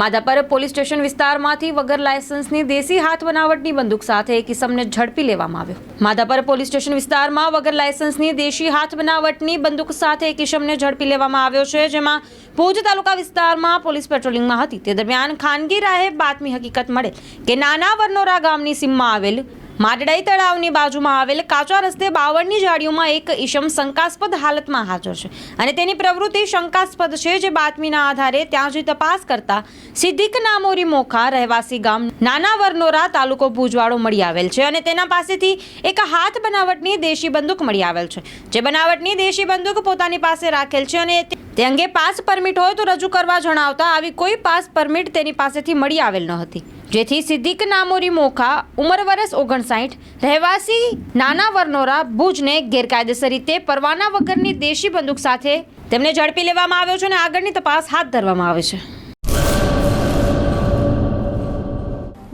Madhapar police station વિસ્તારમાંથી વગર લાયસન્સની દેશી હાથ બનાવટની બંદૂક સાથે એક ઇસમને ઝડપી લેવામાં આવ્યો. માધાપર પોલીસ સ્ટેશન વિસ્તારમાં વગર લાયસન્સની દેશી હાથ બનાવટની બંદૂક સાથે એક ઇસમને ઝડપી લેવામાં આવ્યો છે, જેમાં ભુજ તાલુકા વિસ્તારમાં પોલીસ પેટ્રોલિંગમાં હતી. તે દરમિયાન ખાનગી રાહે બાતમી હકીકત મળે કે નાના વરનોરા ગામની સીમમાં આવેલ માડડાઈ તળાવની બાજુમાં આવેલ કાચા રસ્તે બાવળની જાળીઓમાં એક ઈશમ શંકાસ્પદ હાલતમાં હાજર છે. અને તેની પ્રવૃત્તિ શંકાસ્પદ છે જે બાતમીના આધારે ત્યાં જ તપાસ કરતા સિદ્દીક નામોરી મોખા રહેવાસી ગામ નાના વરનોરા તાલુકો ભુજવાડો મળી આવેલ છે અને તેના પાસેથી એક હાથ બનાવટની દેશી બંદૂક મળી આવેલ છે. જે બનાવટની દેશી બંદૂક પોતાની પાસે રાખેલ છે અને તે- અંગે પાસ પરમિટ હોય તો રજૂ કરવા જણાવતા આવી કોઈ પાસ પરમિટ તેની પાસેથી મળી આવેલ ન હતી. જેથી સિદ્દીક નામોરી મોખા, ઉંમર વર્ષ ઓગણસાઠ, રહેવાસી નાના વરનોરા ભુજને ગેરકાયદેસર રીતે પરવાના વગરની દેશી બંદૂક સાથે તેમને ઝડપી લેવામાં આવ્યો છે અને આગળની તપાસ હાથ ધરવામાં આવે છે.